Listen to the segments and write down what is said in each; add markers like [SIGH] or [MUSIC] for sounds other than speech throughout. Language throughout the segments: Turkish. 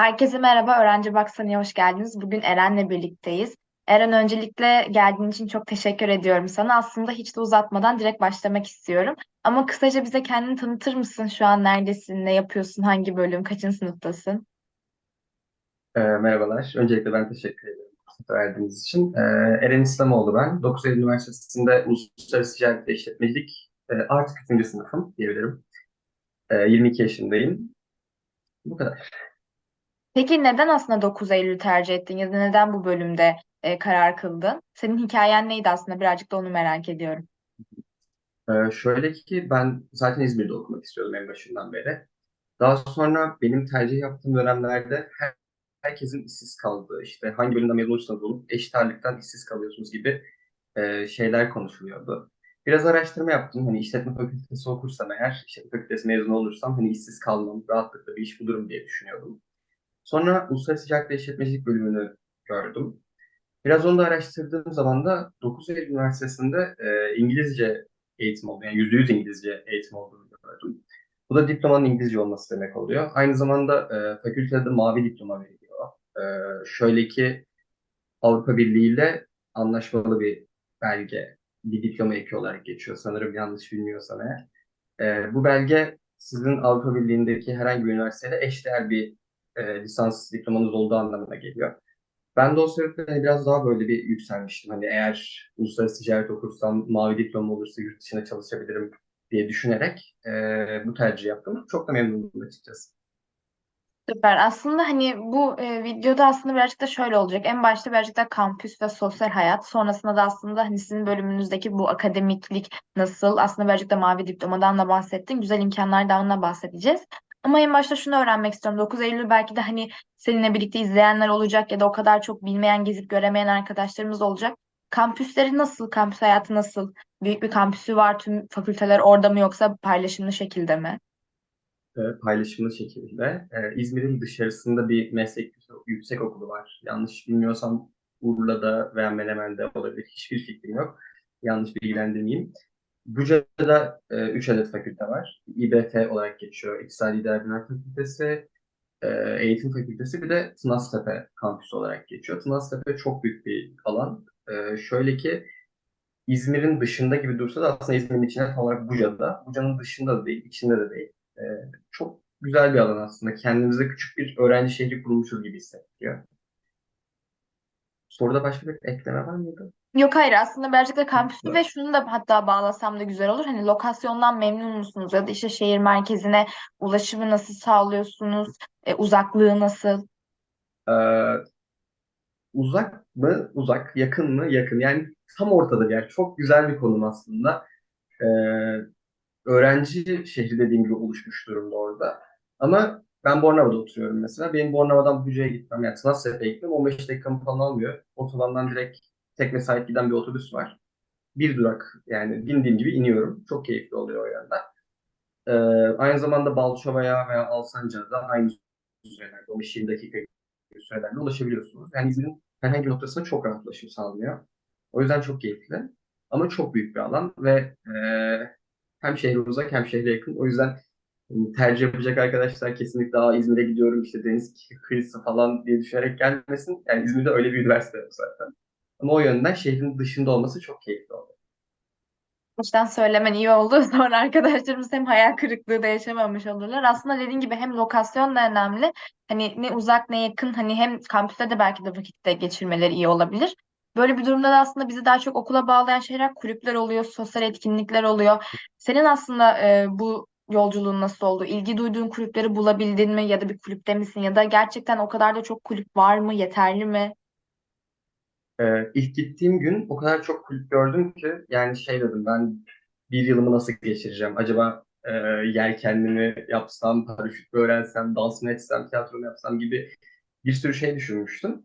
Herkese merhaba, Öğrenci Baksani'ye hoş geldiniz. Bugün Eren'le birlikteyiz. Eren öncelikle geldiğin için çok teşekkür ediyorum sana. Aslında hiç de uzatmadan direkt başlamak istiyorum. Ama kısaca bize kendini tanıtır mısın? Şu an neredesin, ne yapıyorsun, hangi bölüm, kaçıncı sınıftasın? Ee, merhabalar. Öncelikle ben teşekkür ederim fırsat verdiğiniz için. Ee, Eren İslamoğlu ben. 9 Eylül Üniversitesi'nde Uluslararası Ticaret ve İşletmecilik e, artık 3. sınıfım diyebilirim. Ee, 22 yaşındayım. Bu kadar. Peki neden aslında 9 Eylül'ü tercih ettin ya da neden bu bölümde e, karar kıldın? Senin hikayen neydi aslında? Birazcık da onu merak ediyorum. Ee, şöyle ki ben zaten İzmir'de okumak istiyordum en başından beri. Daha sonra benim tercih yaptığım dönemlerde her- herkesin işsiz kaldığı, işte hangi bölümden mezun olursanız olun eşit işsiz kalıyorsunuz gibi e, şeyler konuşuluyordu. Biraz araştırma yaptım. Hani işletme fakültesi okursam eğer, işletme fakültesi mezunu olursam hani işsiz kalmam, rahatlıkla bir iş bulurum diye düşünüyordum. Sonra Uluslararası Ticaret ve bölümünü gördüm. Biraz onu da araştırdığım zaman da 9 Eylül Üniversitesi'nde e, İngilizce eğitim oldu. Yani %100 İngilizce eğitim olduğunu gördüm. Bu da diplomanın İngilizce olması demek oluyor. Aynı zamanda e, fakültede mavi diploma veriliyor. E, şöyle ki Avrupa Birliği ile anlaşmalı bir belge, bir diploma eki olarak geçiyor sanırım yanlış bilmiyorsam eğer. E, bu belge sizin Avrupa Birliği'ndeki herhangi bir üniversitede eşdeğer bir e, lisans diplomanız olduğu anlamına geliyor. Ben de o sebeple hani biraz daha böyle bir yükselmiştim. Hani eğer uluslararası ticaret okursam mavi diploma olursa yurt dışına çalışabilirim diye düşünerek e, bu tercih yaptım. Çok da memnunum açıkçası. Süper. Aslında hani bu e, videoda aslında birazcık da şöyle olacak. En başta birazcık da kampüs ve sosyal hayat. Sonrasında da aslında hani sizin bölümünüzdeki bu akademiklik nasıl? Aslında birazcık da mavi diplomadan da bahsettin. Güzel imkanlardan da bahsedeceğiz. Ama en başta şunu öğrenmek istiyorum. 9 Eylül belki de hani seninle birlikte izleyenler olacak ya da o kadar çok bilmeyen, gezip göremeyen arkadaşlarımız olacak. Kampüsleri nasıl? Kampüs hayatı nasıl? Büyük bir kampüsü var. Tüm fakülteler orada mı yoksa paylaşımlı şekilde mi? E, paylaşımlı şekilde. E, İzmir'in dışarısında bir meslek yüksek okulu var. Yanlış bilmiyorsam Urla'da veya Menemen'de olabilir. Hiçbir fikrim yok. Yanlış bilgilendirmeyeyim. Buca'da 3 adet fakülte var. İBF olarak geçiyor. İktisadi İdare Bilimler Fakültesi, e, Eğitim Fakültesi bir de Tınaztepe kampüsü olarak geçiyor. Tınaztepe çok büyük bir alan. E, şöyle ki İzmir'in dışında gibi dursa da aslında İzmir'in içinde tam olarak Buca'da. Buca'nın dışında da değil, içinde de değil. E, çok güzel bir alan aslında. Kendimize küçük bir öğrenci şehri kurmuşuz gibi hissettiriyor. Soruda başka bir ekleme var mıydı? Yok hayır aslında da kampüsü ve şunu da hatta bağlasam da güzel olur. Hani lokasyondan memnun musunuz ya da işte şehir merkezine ulaşımı nasıl sağlıyorsunuz? E, uzaklığı nasıl? E, uzak mı? Uzak. Yakın mı? Yakın. Yani tam ortada bir yer. Çok güzel bir konum aslında. E, öğrenci şehri dediğim gibi oluşmuş durumda orada. Ama ben Bornova'da oturuyorum mesela. Benim Bornova'dan Buca'ya gitmem, yani Tınaztepe'ye gitmem 15 dakikamı falan almıyor. Otobandan direkt tek mesait giden bir otobüs var. Bir durak yani bindiğim gibi iniyorum. Çok keyifli oluyor o yönde. Ee, aynı zamanda Balçova'ya veya Alsancak'a aynı sürelerde, 15-20 dakika sürelerde ulaşabiliyorsunuz. Yani İzmir'in herhangi bir noktasına çok rahat ulaşım sağlıyor. O yüzden çok keyifli. Ama çok büyük bir alan ve e, hem şehre uzak hem şehre yakın. O yüzden hani tercih yapacak arkadaşlar kesinlikle daha İzmir'e gidiyorum işte deniz kıyısı falan diye düşünerek gelmesin. Yani İzmir'de öyle bir üniversite yok zaten. Ama o yönden şehrin dışında olması çok keyifli oldu. Baştan söylemen iyi oldu. [LAUGHS] Sonra arkadaşlarımız hem hayal kırıklığı da yaşamamış olurlar. Aslında dediğin gibi hem lokasyon da önemli. Hani ne uzak ne yakın hani hem kampüste de belki de vakitte geçirmeleri iyi olabilir. Böyle bir durumda da aslında bizi daha çok okula bağlayan şeyler kulüpler oluyor, sosyal etkinlikler oluyor. Senin aslında e, bu yolculuğun nasıl oldu? İlgi duyduğun kulüpleri bulabildin mi? Ya da bir kulüpte misin? Ya da gerçekten o kadar da çok kulüp var mı? Yeterli mi? Ee, ilk gittiğim gün o kadar çok kulüp gördüm ki yani şey dedim ben bir yılımı nasıl geçireceğim? Acaba e, yelkenli mi yapsam, paraşüt öğrensem, dans mı etsem, tiyatro mu yapsam gibi bir sürü şey düşünmüştüm.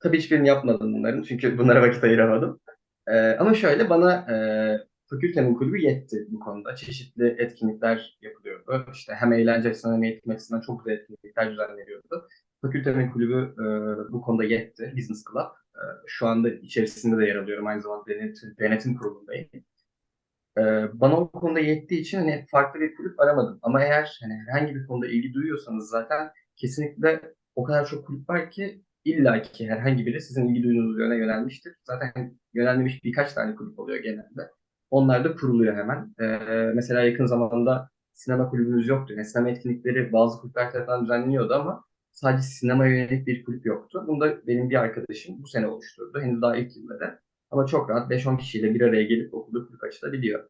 Tabii hiçbirini yapmadım bunların çünkü bunlara vakit ayıramadım. Ee, ama şöyle bana e, fakültenin kulübü yetti bu konuda. Çeşitli etkinlikler yapılıyordu. İşte hem eğlence açısından hem eğitim açısından çok güzel etkinlikler düzenleniyordu. Fakültenin kulübü e, bu konuda yetti. Business Club. E, şu anda içerisinde de yer alıyorum. Aynı zamanda denetim, denetim kurulundayım. E, bana o konuda yettiği için hani farklı bir kulüp aramadım. Ama eğer hani herhangi bir konuda ilgi duyuyorsanız zaten kesinlikle o kadar çok kulüp var ki illa ki herhangi biri sizin ilgi duyduğunuz yöne yönelmiştir. Zaten yönelmiş birkaç tane kulüp oluyor genelde. Onlar da kuruluyor hemen. Ee, mesela yakın zamanda sinema kulübümüz yoktu. Yani sinema etkinlikleri bazı kulüpler tarafından düzenleniyordu ama sadece sinemaya yönelik bir kulüp yoktu. Bunu da benim bir arkadaşım bu sene oluşturdu. Henüz daha ilk yılları. Ama çok rahat 5-10 kişiyle bir araya gelip okulda kulüp açılabiliyor.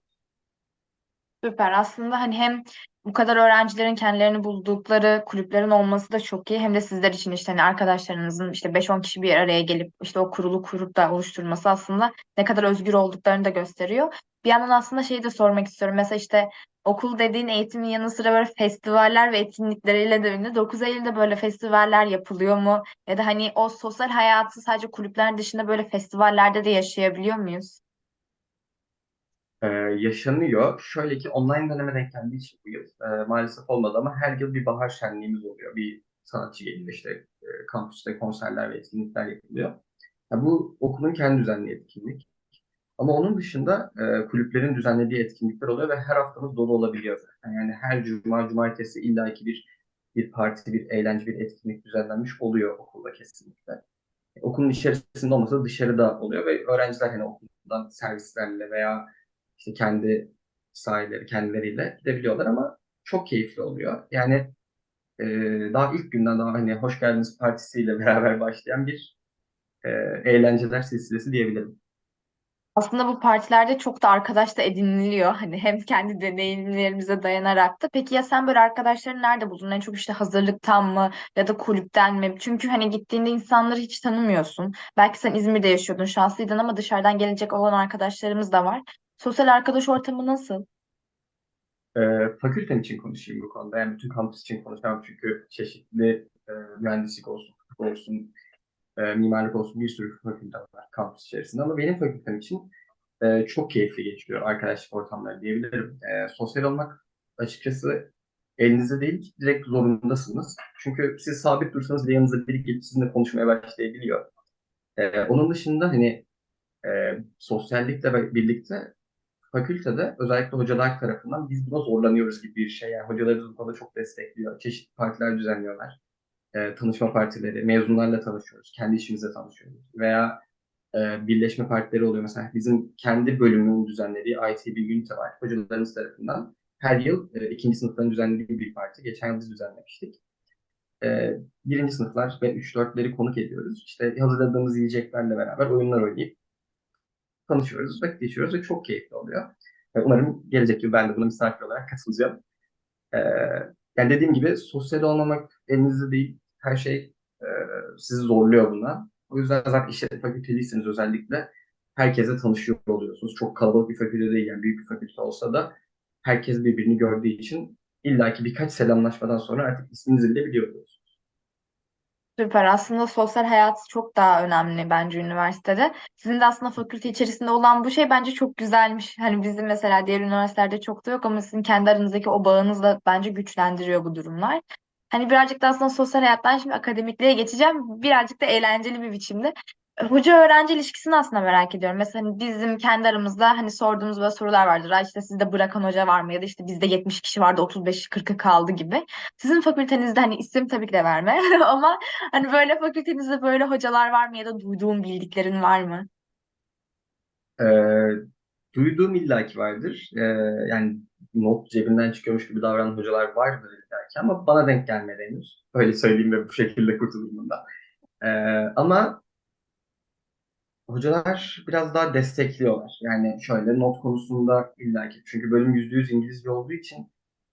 Süper. Aslında hani hem bu kadar öğrencilerin kendilerini buldukları kulüplerin olması da çok iyi. Hem de sizler için işte hani arkadaşlarınızın işte 5-10 kişi bir araya gelip işte o kurulu kurup da oluşturması aslında ne kadar özgür olduklarını da gösteriyor. Bir yandan aslında şeyi de sormak istiyorum. Mesela işte okul dediğin eğitimin yanı sıra böyle festivaller ve etkinlikleriyle de ünlü. 9 Eylül'de böyle festivaller yapılıyor mu? Ya da hani o sosyal hayatı sadece kulüpler dışında böyle festivallerde de yaşayabiliyor muyuz? Ee, yaşanıyor. Şöyle ki online döneme denk geldiği için bu yıl e, maalesef olmadı ama her yıl bir bahar şenliğimiz oluyor. Bir sanatçı geliyor işte e, kampüste konserler ve etkinlikler yapılıyor. Ya bu okulun kendi düzenli etkinlik. Ama onun dışında e, kulüplerin düzenlediği etkinlikler oluyor ve her haftamız dolu olabiliyor. Yani her cuma, cumartesi illaki bir bir parti, bir eğlence, bir etkinlik düzenlenmiş oluyor okulda kesinlikle. Okulun içerisinde olmasa da dışarıda oluyor ve öğrenciler hani okuldan servislerle veya işte kendi sahilleri, kendileriyle gidebiliyorlar ama çok keyifli oluyor. Yani e, daha ilk günden daha hani hoş geldiniz partisiyle [LAUGHS] beraber başlayan bir e, eğlenceler silsilesi diyebilirim. Aslında bu partilerde çok da arkadaş da ediniliyor. Hani hem kendi deneyimlerimize dayanarak da. Peki ya sen böyle arkadaşları nerede buldun? En çok işte hazırlıktan mı ya da kulüpten mi? Çünkü hani gittiğinde insanları hiç tanımıyorsun. Belki sen İzmir'de yaşıyordun, şanslıydın ama dışarıdan gelecek olan arkadaşlarımız da var. Sosyal arkadaş ortamı nasıl? E, fakültem için konuşayım bu konuda. Yani bütün kampüs için konuşamam çünkü çeşitli e, mühendislik olsun, hukuk olsun, e, mimarlık olsun bir sürü fakülte var kampüs içerisinde. Ama benim fakültem için e, çok keyifli geçiyor arkadaşlık ortamları diyebilirim. E, sosyal olmak açıkçası elinizde değil, direkt zorundasınız. Çünkü siz sabit dursanız bile yanınıza biri gelip sizinle konuşmaya başlayabiliyor. E, onun dışında hani e, sosyallikle birlikte fakültede özellikle hocalar tarafından biz buna zorlanıyoruz gibi bir şey. Yani hocalarımız bu konuda çok destekliyor. Çeşitli partiler düzenliyorlar. E, tanışma partileri, mezunlarla tanışıyoruz. Kendi işimizle tanışıyoruz. Veya e, birleşme partileri oluyor. Mesela bizim kendi bölümünün düzenlediği IT bir ünite var. Hocalarımız tarafından her yıl e, ikinci sınıfların düzenlediği bir parti. Geçen yıl biz düzenlemiştik. E, birinci sınıflar ve üç dörtleri konuk ediyoruz. İşte hazırladığımız yiyeceklerle beraber oyunlar oynayıp tanışıyoruz, vakit geçiriyoruz ve çok keyifli oluyor. E, umarım gelecek yıl ben de buna misafir olarak katılacağım. E, yani dediğim gibi sosyal olmamak elinizde değil. Her şey e, sizi zorluyor buna. O yüzden zaten işletme fakülteliyseniz özellikle herkese tanışıyor oluyorsunuz. Çok kalabalık bir fakülte değil yani büyük bir fakülte olsa da herkes birbirini gördüğü için illaki birkaç selamlaşmadan sonra artık isminizi bile biliyorsunuz. Süper. Aslında sosyal hayat çok daha önemli bence üniversitede. Sizin de aslında fakülte içerisinde olan bu şey bence çok güzelmiş. Hani bizim mesela diğer üniversitelerde çok da yok ama sizin kendi aranızdaki o bağınız da bence güçlendiriyor bu durumlar. Hani birazcık da aslında sosyal hayattan şimdi akademikliğe geçeceğim. Birazcık da eğlenceli bir biçimde. Hoca-öğrenci ilişkisini aslında merak ediyorum. Mesela hani bizim kendi aramızda hani sorduğumuz böyle sorular vardır. "Ay işte sizde bırakan hoca var mı? Ya da işte bizde 70 kişi vardı 35-40'ı kaldı gibi. Sizin fakültenizde hani isim tabii ki de verme [LAUGHS] ama hani böyle fakültenizde böyle hocalar var mı ya da duyduğun bildiklerin var mı? E, duyduğum illaki vardır. E, yani not cebinden çıkıyormuş gibi davranan hocalar vardır illaki ama bana denk gelmedi henüz. Öyle söyleyeyim ve bu şekilde kurtulayım bundan. E, ama Hocalar biraz daha destekliyorlar. Yani şöyle not konusunda illaki. Çünkü bölüm %100 İngilizce olduğu için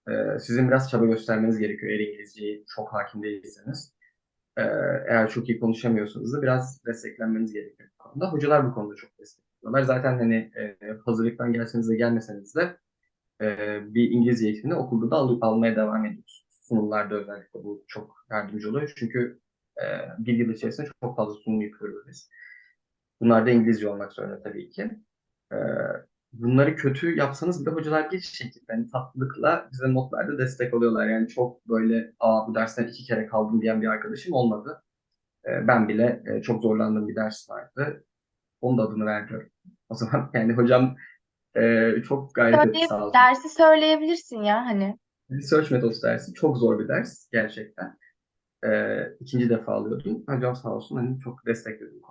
e, sizin biraz çaba göstermeniz gerekiyor eğer İngilizceyi çok hakim değilseniz. E, eğer çok iyi konuşamıyorsanız da biraz desteklenmeniz gerekiyor bu konuda. Hocalar bu konuda çok destekliyorlar. Zaten hani e, hazırlıktan gelseniz de gelmeseniz de e, bir İngilizce eğitimini okulda da al- almaya devam ediyorsunuz. Sunumlarda özellikle bu çok yardımcı oluyor. Çünkü e, bir yıl içerisinde çok fazla sunum yapıyoruz biz. Bunlar da İngilizce olmak zorunda tabii ki. Ee, bunları kötü yapsanız bile hocalar bir şekilde hani tatlılıkla bize notlarda destek oluyorlar. Yani çok böyle aa bu dersten iki kere kaldım diyen bir arkadaşım olmadı. Ee, ben bile e, çok zorlandığım bir ders vardı. Onun da adını vermiyorum. O zaman [LAUGHS] yani hocam e, çok gayret etti sağ olsun. dersi söyleyebilirsin ya hani. Research Methods dersi çok zor bir ders gerçekten. e, ikinci defa alıyordum. Hocam sağ olsun hani çok destekledi bu.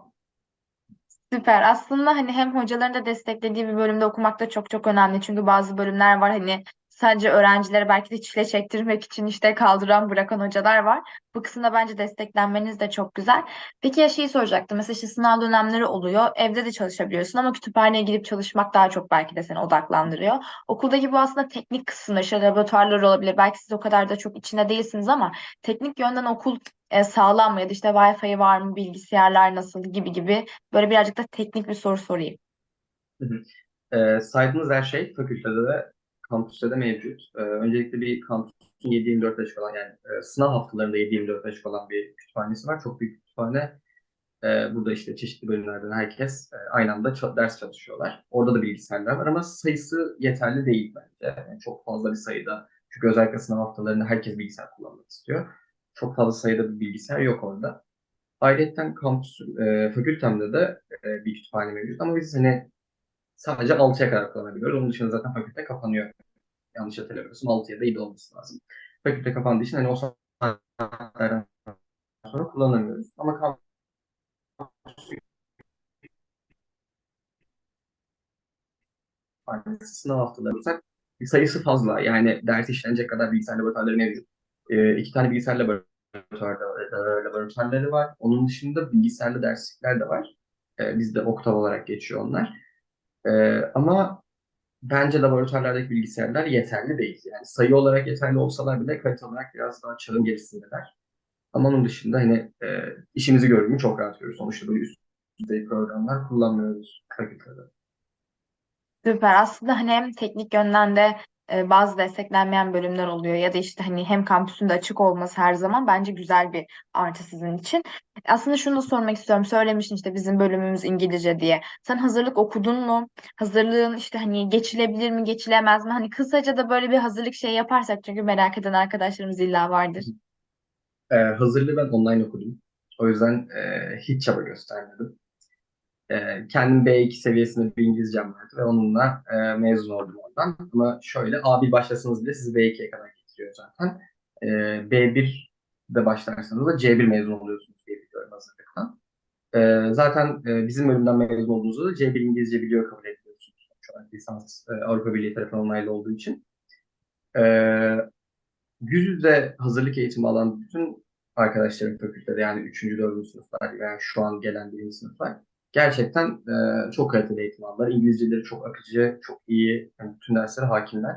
Süper. Aslında hani hem hocaların da desteklediği bir bölümde okumak da çok çok önemli. Çünkü bazı bölümler var hani sadece öğrencilere belki de çile çektirmek için işte kaldıran bırakan hocalar var. Bu kısımda bence desteklenmeniz de çok güzel. Peki ya şeyi soracaktım. Mesela işte sınav dönemleri oluyor. Evde de çalışabiliyorsun ama kütüphaneye gidip çalışmak daha çok belki de seni odaklandırıyor. Okuldaki bu aslında teknik kısımda işte laboratuvarlar olabilir. Belki siz o kadar da çok içinde değilsiniz ama teknik yönden okul e, sağlam mı ya da işte Wi-Fi var mı, bilgisayarlar nasıl gibi gibi böyle birazcık da teknik bir soru sorayım. Hı hı. E, saydığınız her şey fakültede de kampüste de mevcut. E, öncelikle bir kampüsün 7-24 açık olan yani e, sınav haftalarında 7-24 açık olan bir kütüphanesi var. Çok büyük kütüphane. E, burada işte çeşitli bölümlerden herkes e, aynı anda ça- ders çalışıyorlar. Orada da bilgisayarlar var ama sayısı yeterli değil bence. Yani çok fazla bir sayıda. Çünkü özellikle sınav haftalarında herkes bilgisayar kullanmak istiyor. Çok fazla sayıda bir bilgisayar yok orada. Ayrıca kampüs, e, fakültemde de e, bir kütüphane mevcut ama biz hani sadece 6'ya kadar kullanabiliyoruz. Onun dışında zaten fakülte kapanıyor. Yanlış hatırlamıyorsam 6 ya da 7 olması lazım. Fakülte kapandığı için hani o saatlerden sonra kullanamıyoruz. Ama kampüs sınav haftaları olursak sayısı fazla. Yani ders işlenecek kadar bilgisayar laboratuvarları mevcut. E, iki tane bilgisayar laboratuvarı, laboratuvarları var. Onun dışında bilgisayarlı derslikler de var. E, bizde oktav olarak geçiyor onlar. E, ama bence laboratuvarlardaki bilgisayarlar yeterli değil. Yani sayı olarak yeterli olsalar bile kalite olarak biraz daha çağın gerisindeler. Ama onun dışında hani e, işimizi görür mü çok rahat. Sonuçta böyle üst düzey programlar kullanmıyoruz fakültede. Süper. Aslında hani hem teknik yönden de e, bazı desteklenmeyen bölümler oluyor ya da işte hani hem kampüsün de açık olması her zaman bence güzel bir artı sizin için. Aslında şunu da sormak istiyorum. Söylemiştin işte bizim bölümümüz İngilizce diye. Sen hazırlık okudun mu? Hazırlığın işte hani geçilebilir mi, geçilemez mi? Hani kısaca da böyle bir hazırlık şey yaparsak çünkü merak eden arkadaşlarımız illa vardır. E, hazırlığı ben online okudum. O yüzden e, hiç çaba göstermedim. E, kendim B2 seviyesinde bir İngilizcem vardı ve onunla e, mezun oldum oradan. Ama şöyle A1 başlasanız bile sizi B2'ye kadar getiriyor zaten. E, B1'de başlarsanız da C1 mezun oluyorsunuz diye biliyorum hazırlıktan. E, zaten e, bizim bölümden mezun olduğunuzda da C1 İngilizce biliyor kabul ediyorsunuz. Şu an lisans e, Avrupa Birliği tarafından onaylı olduğu için. E, yüz yüze hazırlık eğitimi alan bütün arkadaşlarım fakültede yani 3. 4. sınıflar veya şu an gelen 1. sınıflar gerçekten e, çok kaliteli eğitim aldılar. İngilizceleri çok akıcı, çok iyi. Yani bütün derslere hakimler.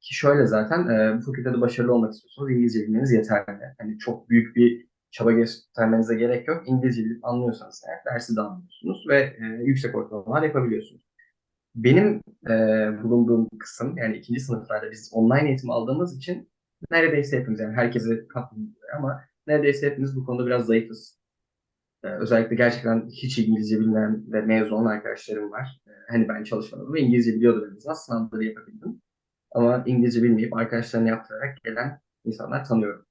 Ki şöyle zaten e, bu fakültede başarılı olmak istiyorsanız İngilizce bilmeniz yeterli. Yani çok büyük bir çaba göstermenize gerek yok. İngilizce bilip anlıyorsanız eğer dersi de anlıyorsunuz ve e, yüksek ortalamalar yapabiliyorsunuz. Benim e, bulunduğum kısım yani ikinci sınıflarda biz online eğitim aldığımız için neredeyse hepimiz yani herkese katmıyor ama neredeyse hepimiz bu konuda biraz zayıfız. Ee, özellikle gerçekten hiç İngilizce bilmeyen ve mezun olan arkadaşlarım var. Ee, hani ben çalışmadım ve İngilizce biliyordum en azından sınavları yapabildim. Ama İngilizce bilmeyip arkadaşlarını yaptırarak gelen insanlar tanıyorum.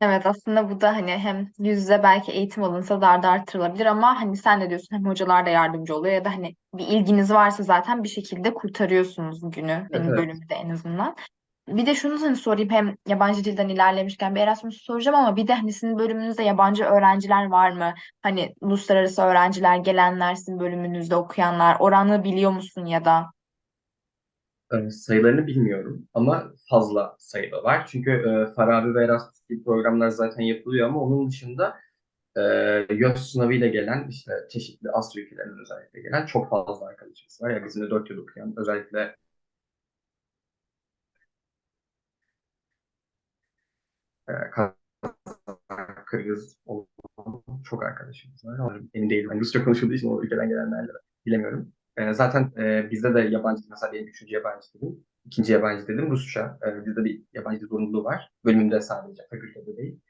Evet aslında bu da hani hem yüz yüze belki eğitim alınsa daha da artırılabilir ama hani sen de diyorsun hem hocalar da yardımcı oluyor ya da hani bir ilginiz varsa zaten bir şekilde kurtarıyorsunuz günü benim evet. bölümde en azından. Bir de şunu hani sorayım hem yabancı dilden ilerlemişken bir Erasmus soracağım ama bir de hani sizin bölümünüzde yabancı öğrenciler var mı? Hani uluslararası öğrenciler gelenler sizin bölümünüzde okuyanlar oranı biliyor musun ya da? Ee, sayılarını bilmiyorum ama fazla sayıda var. Çünkü e, Farabi ve Erasmus gibi programlar zaten yapılıyor ama onun dışında e, YÖS sınavıyla gelen işte çeşitli Asya ülkelerinden özellikle gelen çok fazla arkadaşımız var. Ya bizim de 4 yıl okuyan özellikle e, Kırgız olan çok arkadaşımız var. Emin değilim. Yani Rusça konuşulduğu için o ülkeden gelenlerle bilemiyorum. E, zaten e, bizde de yabancı, mesela benim üçüncü yabancı dedim. ikinci yabancı dedim Rusça. E, bizde bir yabancı zorunluluğu var. Bölümümde sadece, fakültede değil.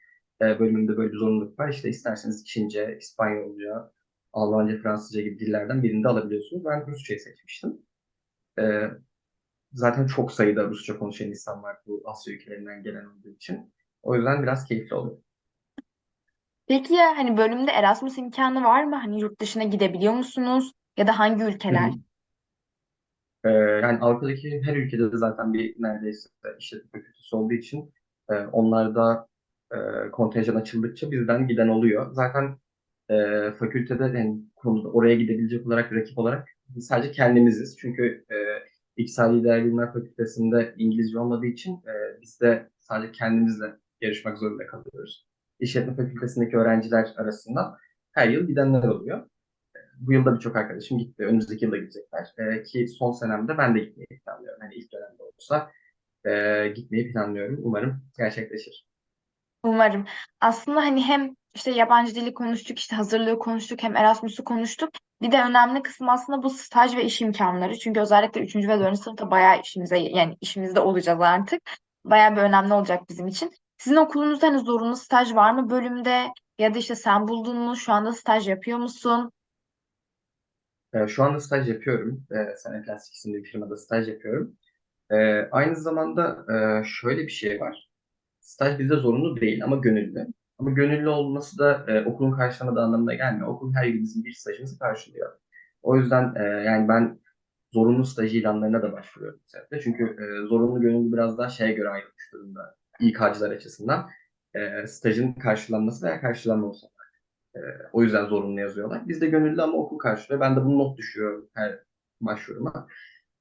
E, bölümümde böyle bir zorunluluk var. İşte isterseniz Çince, İspanyolca, Almanca, Fransızca gibi dillerden birini de alabiliyorsunuz. Ben Rusçayı seçmiştim. E, zaten çok sayıda Rusça konuşan insan var bu Asya ülkelerinden gelen olduğu için. O yüzden biraz keyifli oluyor. Peki ya hani bölümde Erasmus imkanı var mı? Hani yurt dışına gidebiliyor musunuz? Ya da hangi Hı ülkeler? hı. Ee, yani Avrupa'daki her ülkede de zaten bir neredeyse işletme fakültesi olduğu için e, onlarda e, kontenjan açıldıkça bizden giden oluyor. Zaten e, fakültede yani konuda oraya gidebilecek olarak rakip olarak sadece kendimiziz. Çünkü e, İktisadi İdari Bilimler Fakültesinde İngilizce olmadığı için e, biz de sadece kendimizle yarışmak zorunda kalıyoruz. İşletme Fakültesindeki öğrenciler arasında her yıl gidenler oluyor. Bu yılda birçok arkadaşım gitti. Önümüzdeki yılda gidecekler. E, ki son senemde ben de gitmeyi planlıyorum. Hani ilk dönemde olursa e, gitmeyi planlıyorum. Umarım gerçekleşir. Umarım. Aslında hani hem işte yabancı dili konuştuk, işte hazırlığı konuştuk, hem Erasmus'u konuştuk. Bir de önemli kısım aslında bu staj ve iş imkanları. Çünkü özellikle 3. ve 4. sınıfta bayağı işimize yani işimizde olacağız artık. Bayağı bir önemli olacak bizim için. Sizin okulunuzda hani zorunlu staj var mı bölümde? Ya da işte sen buldun mu? Şu anda staj yapıyor musun? E, şu anda staj yapıyorum. E, Sen Plastik isimli bir firmada staj yapıyorum. E, aynı zamanda e, şöyle bir şey var. Staj bizde zorunlu değil ama gönüllü. Ama gönüllü olması da e, okulun karşılamadığı anlamına gelmiyor. Okul her yıl bizim bir stajımızı karşılıyor. O yüzden e, yani ben zorunlu staj ilanlarına da başvuruyorum bu Çünkü zorunlu gönüllü biraz daha şeye göre ayrılmış durumda. İK'cılar açısından. E, stajın karşılanması veya karşılanmaması. E, o yüzden zorunlu yazıyorlar. Bizde gönüllü ama okul karşılıyor. Ben de bunu not düşüyorum her başvuruma.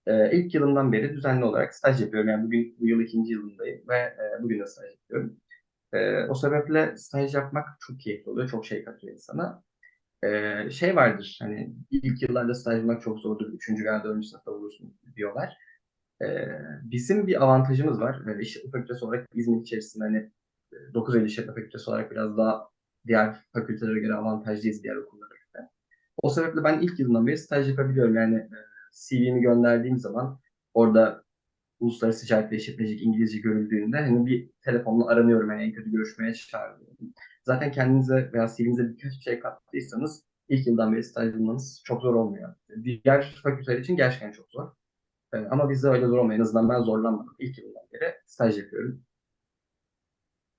E, ilk yılımdan beri düzenli olarak staj yapıyorum. Yani bugün bu yıl ikinci yılındayım ve e, bugün de staj yapıyorum. E, o sebeple staj yapmak çok keyifli oluyor. Çok şey katıyor insana. E, şey vardır hani ilk yıllarda staj yapmak çok zordur. Üçüncü veya dördüncü sınıfta bulursun diyorlar. E, bizim bir avantajımız var. Yani işletme fakültesi olarak İzmir içerisinde hani 9 Eylül İşletme Fakültesi olarak biraz daha diğer fakültelere göre avantajlıyız diğer okullara göre. O sebeple ben ilk yılından beri staj yapabiliyorum. Yani e, CV'mi gönderdiğim zaman orada uluslararası ticaret ve işletmecilik İngilizce görüldüğünde hani bir telefonla aranıyorum yani en kötü görüşmeye çağırıyorum. Zaten kendinize veya CV'nize birkaç bir şey kattıysanız ilk yıldan beri staj bulmanız çok zor olmuyor. Diğer fakülteler için gerçekten çok zor. Ee, ama bizde öyle olmuyor. En azından ben zorlanmadım. İlk yıldan beri staj yapıyorum.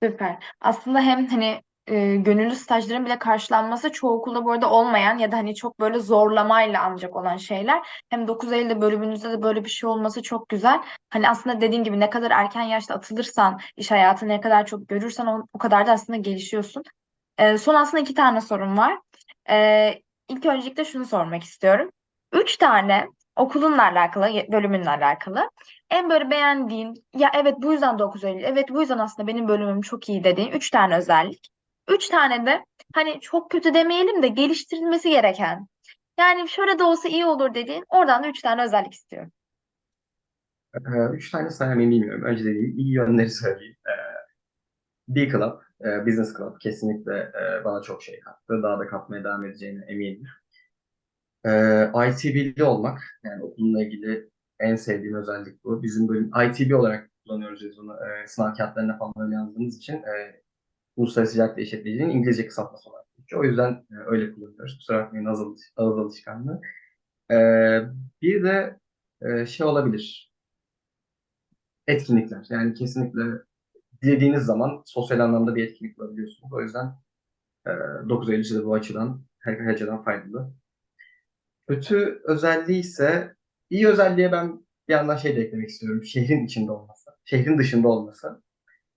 Süper. Aslında hem hani e, gönüllü stajların bile karşılanması çoğu okulda bu arada olmayan ya da hani çok böyle zorlamayla ancak olan şeyler. Hem 9 Eylül'de bölümünüzde de böyle bir şey olması çok güzel. Hani aslında dediğin gibi ne kadar erken yaşta atılırsan iş hayatı ne kadar çok görürsen o, o kadar da aslında gelişiyorsun. E, son aslında iki tane sorum var. E, ilk öncelikle şunu sormak istiyorum. Üç tane okulunla alakalı, bölümünle alakalı en böyle beğendiğin, ya evet bu yüzden 9 Eylül, evet bu yüzden aslında benim bölümüm çok iyi dediğin üç tane özellik. Üç tane de hani çok kötü demeyelim de geliştirilmesi gereken. Yani şöyle de olsa iyi olur dediğin oradan da üç tane özellik istiyorum. Ee, üç tane saymayı bilmiyorum. Önce dediğim iyi yönleri söyleyeyim. Ee, B-Club, e, Business Club kesinlikle e, bana çok şey kattı. Daha da katmaya devam edeceğine eminim. Ee, ITB'li olmak, yani okulumla ilgili en sevdiğim özellik bu. Bizim bölüm ITB olarak kullanıyoruz biz bunu. E, sınav kağıtlarına falan böyle yazdığımız için e, Uluslararası Ticaret ve İşletmeciliğin İngilizce kısaltması olarak. O yüzden e, öyle kullanıyoruz. Kusura bakmayın ağız, alış ağız alışkanlığı. E, bir de e, şey olabilir. Etkinlikler. Yani kesinlikle dilediğiniz zaman sosyal anlamda bir etkinlik bulabiliyorsunuz. O yüzden e, 9 Eylül de bu açıdan her, her açıdan faydalı. Kötü özelliği ise iyi özelliğe ben bir yandan şey de eklemek istiyorum. Şehrin içinde olması. Şehrin dışında olması.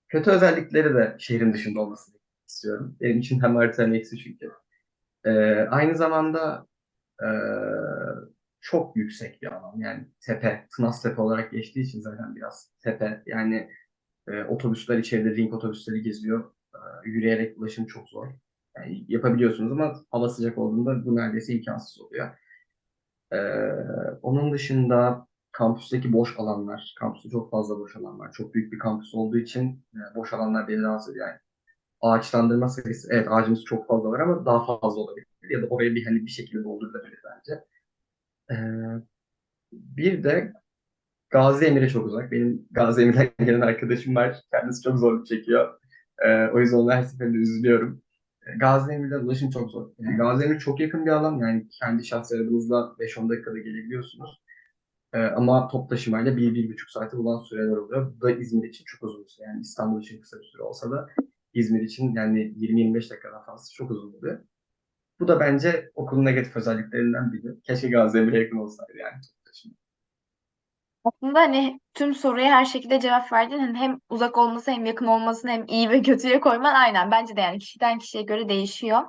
Kötü özellikleri de şehrin dışında olmasını istiyorum. Benim için hem artı hem eksi çünkü. Ee, aynı zamanda e, çok yüksek bir alan. Yani tepe, Tınas Tepe olarak geçtiği için zaten biraz tepe. Yani e, otobüsler içeride ring otobüsleri geziyor. E, yürüyerek ulaşım çok zor. Yani yapabiliyorsunuz ama hava sıcak olduğunda bu neredeyse imkansız oluyor. Ee, onun dışında kampüsteki boş alanlar, kampüste çok fazla boş alan var. Çok büyük bir kampüs olduğu için e, boş alanlar beni rahatsız ediyor. Yani ağaçlandırma sayısı, evet ağacımız çok fazla var ama daha fazla olabilir. Ya da oraya bir hani bir şekilde doldurulabilir bence. Ee, bir de Gazi Emir'e çok uzak. Benim Gazi Emir'den [LAUGHS] gelen arkadaşım var. Kendisi çok zorluk çekiyor. Ee, o yüzden onu her seferinde üzülüyorum. Gazi Emir'de ulaşım çok zor. Yani Gazi Emir çok yakın bir alan. Yani kendi şahsi arabanızla 5-10 dakikada gelebiliyorsunuz. Ee, ama top taşımayla 1-1,5 saate bulan süreler oluyor. Bu da İzmir için çok uzun süre. Yani İstanbul için kısa bir süre olsa da İzmir için yani 20-25 dakikadan fazla çok uzun oluyor. Bu da bence okulun negatif özelliklerinden biri. Keşke Gazi Emir'e yakın olsaydı yani top taşıma. Aslında hani tüm soruya her şekilde cevap verdin. Hani hem uzak olması hem yakın olmasını hem iyi ve kötüye koyman aynen. Bence de yani kişiden kişiye göre değişiyor.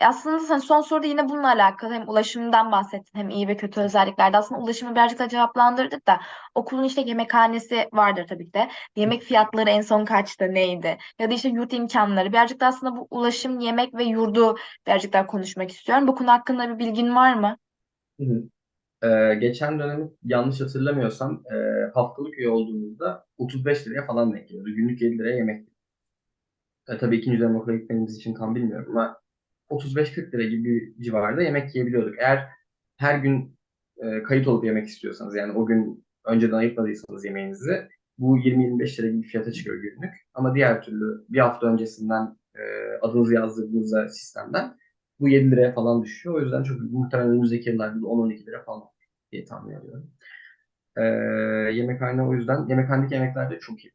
E Aslında sen son soruda yine bununla alakalı hem ulaşımdan bahsettin hem iyi ve kötü özelliklerde. Aslında ulaşımı birazcık da cevaplandırdık da okulun işte yemekhanesi vardır tabii ki de. Yemek fiyatları en son kaçtı neydi? Ya da işte yurt imkanları. Birazcık da aslında bu ulaşım, yemek ve yurdu birazcık daha konuşmak istiyorum. Bu konu hakkında bir bilgin var mı? Hı hı. Ee, geçen dönem yanlış hatırlamıyorsam e, haftalık üye olduğumuzda 35 liraya falan denk geliyordu. Günlük 7 liraya yemek. E, tabii ikinci dönem okula gitmemiz için tam bilmiyorum ama 35-40 lira gibi civarda yemek yiyebiliyorduk. Eğer her gün e, kayıt olup yemek istiyorsanız yani o gün önceden ayırtmadıysanız yemeğinizi bu 20-25 lira gibi fiyata çıkıyor günlük. Ama diğer türlü bir hafta öncesinden e, adınızı yazdırdığınızda sistemden bu 7 liraya falan düşüyor. O yüzden çok muhtemelen önümüzdeki yıllarda da 10-12 lira falan diye tahmin ediyorum. E, yemekhane o yüzden yemekhanedeki yemekler de çok iyi.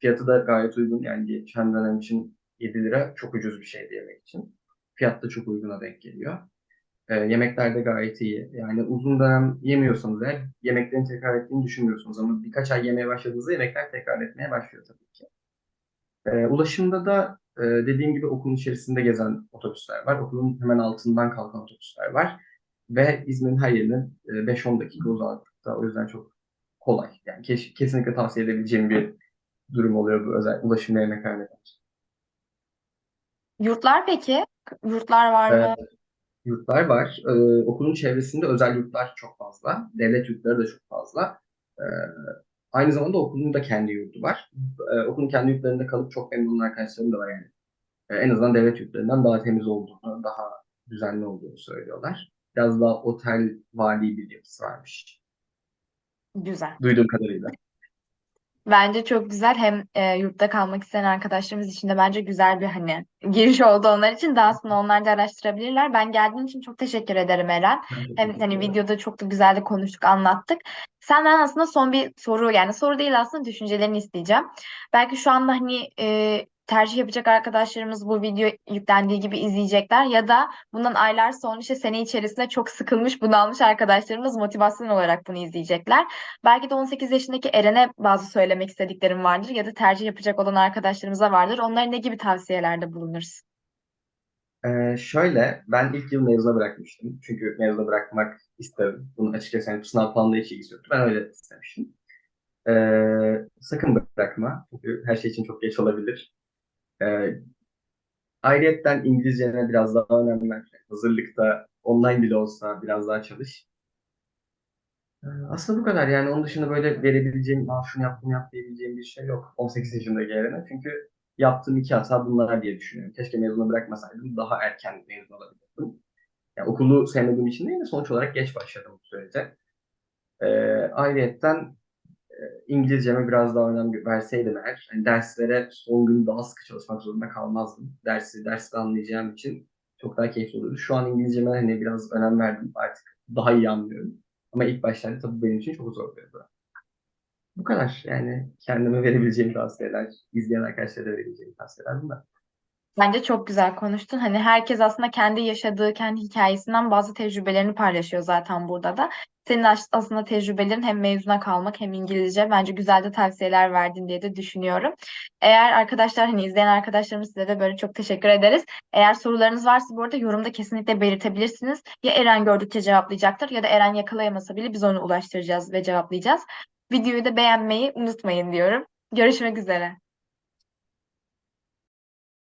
Fiyatı da gayet uygun. Yani geçen dönem için 7 lira çok ucuz bir şeydi yemek için. Fiyat da çok uyguna denk geliyor. Ee, yemekler de gayet iyi. Yani uzun dönem yemiyorsanız eğer yemeklerin tekrar ettiğini düşünmüyorsunuz ama birkaç ay yemeye başladığınızda yemekler tekrar etmeye başlıyor tabii ki. Ee, ulaşımda da e, dediğim gibi okulun içerisinde gezen otobüsler var. Okulun hemen altından kalkan otobüsler var. Ve İzmir'in her yerinin e, 5-10 dakika uzaklıkta. O yüzden çok kolay. Yani kes- kesinlikle tavsiye edebileceğim bir durum oluyor bu özel ulaşım ve yemekhaneler. Yurtlar peki? Yurtlar var mı? yurtlar var. Ee, okulun çevresinde özel yurtlar çok fazla. Devlet yurtları da çok fazla. Ee, aynı zamanda okulun da kendi yurdu var. Ee, okulun kendi yurtlarında kalıp çok memnun arkadaşlarım da var yani. Ee, en azından devlet yurtlarından daha temiz olduğunu, daha düzenli olduğunu söylüyorlar. Biraz daha otel vari bir yapısı varmış. Güzel. Duyduğum kadarıyla. Bence çok güzel. Hem e, yurtta kalmak isteyen arkadaşlarımız için de bence güzel bir hani giriş oldu onlar için. Daha sonra onlar da araştırabilirler. Ben geldiğin için çok teşekkür ederim Eren. Hem hani videoda çok da güzel de konuştuk, anlattık. Senden aslında son bir soru yani soru değil aslında düşüncelerini isteyeceğim. Belki şu anda hani e, tercih yapacak arkadaşlarımız bu video yüklendiği gibi izleyecekler ya da bundan aylar sonra işte sene içerisinde çok sıkılmış, bunalmış arkadaşlarımız motivasyon olarak bunu izleyecekler. Belki de 18 yaşındaki Eren'e bazı söylemek istediklerim vardır ya da tercih yapacak olan arkadaşlarımıza vardır. Onlara ne gibi tavsiyelerde bulunursun? Ee, şöyle, ben ilk yıl mezuna bırakmıştım. Çünkü mezuna bırakmak istedim. Bunun açıkçası yani sınav puanla hiç ilgisi yoktu. Ben öyle istemiştim. Ee, sakın bırakma. Çünkü her şey için çok geç olabilir. Ee, ayrıyetten İngilizcene biraz daha önem ver. Hazırlıkta online bile olsa biraz daha çalış. Ee, aslında bu kadar. Yani onun dışında böyle verebileceğim, Aa, şunu yaptım yap diyebileceğim bir şey yok. 18 yaşındaki yerine. Çünkü yaptığım iki hata bunlar diye düşünüyorum. Keşke mezuna bırakmasaydım. Daha erken mezun olabilirdim. Yani okulu sevmediğim için değil de sonuç olarak geç başladım bu sürece. Ee, ayrıyetten İngilizceme biraz daha önem verseydim eğer, hani derslere son gün daha sıkı çalışmak zorunda kalmazdım. Dersi derste anlayacağım için çok daha keyifli olurdu. Şu an İngilizceme hani biraz önem verdim artık. Daha iyi anlıyorum. Ama ilk başlarda tabii benim için çok zor oluyordu. Bu kadar. Yani kendime verebileceğim tavsiyeler, izleyen arkadaşlara verebileceğim tavsiyeler bunlar. Bence çok güzel konuştun. Hani herkes aslında kendi yaşadığı, kendi hikayesinden bazı tecrübelerini paylaşıyor zaten burada da. Senin as- aslında tecrübelerin hem mezuna kalmak hem İngilizce bence güzel de tavsiyeler verdin diye de düşünüyorum. Eğer arkadaşlar hani izleyen arkadaşlarımız size de böyle çok teşekkür ederiz. Eğer sorularınız varsa bu arada yorumda kesinlikle belirtebilirsiniz. Ya Eren gördükçe cevaplayacaktır ya da Eren yakalayamasa bile biz onu ulaştıracağız ve cevaplayacağız. Videoyu da beğenmeyi unutmayın diyorum. Görüşmek üzere.